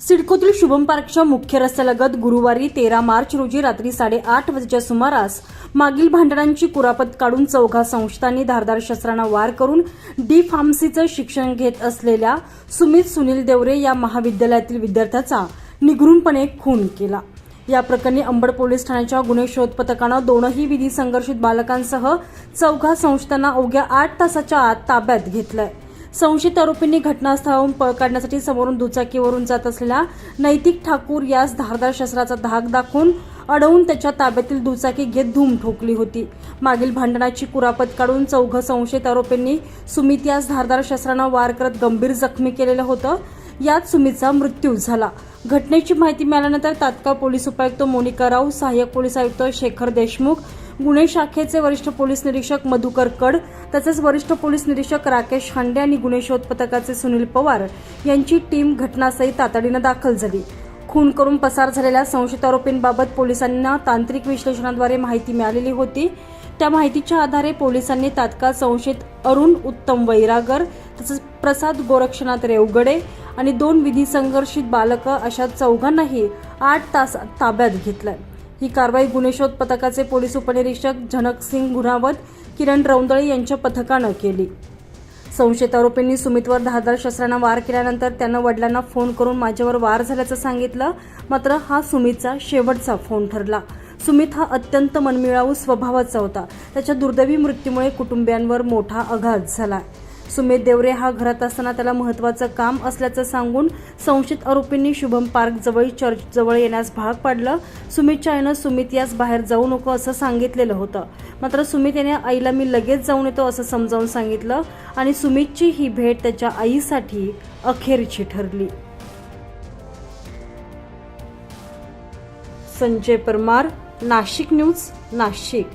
सिडकोतील शुभम पार्कच्या मुख्य रस्त्यालगत गुरुवारी तेरा मार्च रोजी रात्री साडेआठ वाजेच्या सुमारास मागील भांडणांची कुरापत काढून चौघा संस्थांनी धारदार शस्त्रांना वार करून डी फार्मसीचं शिक्षण घेत असलेल्या सुमित सुनील देवरे या महाविद्यालयातील विद्यार्थ्याचा निगरूनपणे खून केला. या प्रकरणी अंबड पोलीस ठाण्याच्या गुन्हे शोध पथकानं दोनही विधी संघर्षित बालकांसह चौघा संस्थांना अवघ्या आठ तासाच्या आत ताब्यात घेतलंय. संशयित आरोपींनी घटनास्थळाहून पळ काढण्यासाठी समोरून दुचाकीवरून जात असलेला नैतिक ठाकूर यास धारदार शस्त्राचा धाक दाखवून अडवून त्याच्या ताब्यातील दुचाकी घेत धूम ठोकली होती. मागील भांडणाची कुरापत काढून चौघ संशयित आरोपींनी सुमित यास धारदार शस्त्रानं वार करत गंभीर जखमी केलेलं होतं. यात सुमितचा मृत्यू झाला. घटनेची माहिती मिळाल्यानंतर तात्काळ पोलीस उपायुक्त मोनिका राव सहाय्यक पोलीस आयुक्त शेखर देशमुख गुन्हे शाखेचे वरिष्ठ पोलीस निरीक्षक मधुकर कड तसेच वरिष्ठ पोलीस निरीक्षक राकेश हांडे आणि गुन्हे शोध पथकाचे सुनील पवार यांची टीम घटनास्थळी तातडीनं दाखल झाली. खून करून पसार झालेल्या संशयित आरोपींबाबत पोलिसांना तांत्रिक विश्लेषणाद्वारे माहिती मिळालेली होती. त्या माहितीच्या आधारे पोलिसांनी तात्काळ संशयित अरुण उत्तम वैरागर तसंच प्रसाद गोरक्षनाथ रेवगडे आणि दोन विधी संघर्षित बालकं अशा चौघांनाही आठ तास ताब्यात घेतलं ही कारवाई गुन्हे शोध पथकाचे पोलीस उपनिरीक्षक झनकसिंग गुन्हावत किरण रौंदळे यांच्या पथकानं केली. संशयित आरोपींनी सुमितवर धारदार शस्त्रानं वार केल्यानंतर त्यानं वडिलांना फोन करून माझ्यावर वार झाल्याचं सांगितलं मात्र हा सुमितचा शेवटचा फोन ठरला. सुमित हा अत्यंत मनमिळावू स्वभावाचा होता. त्याच्या दुर्दैवी मृत्यूमुळे कुटुंबियांवर मोठा आघात झाला. सुमित देवरे हा घरात असताना त्याला महत्वाचं काम असल्याचं सांगून संशयित आरोपींनी शुभम पार्क जवळ चर्च जवळ येण्यास भाग पाडलं. सुमितच्या आईनं सुमित यास बाहेर जाऊ नको असं सांगितलेलं होतं. मात्र सुमित याने आईला मी लगेच जाऊन येतो असं समजावून सांगितलं आणि सुमितची ही भेट त्याच्या आईसाठी अखेरची ठरली. संजय परमार नाशिक न्यूज नाशिक.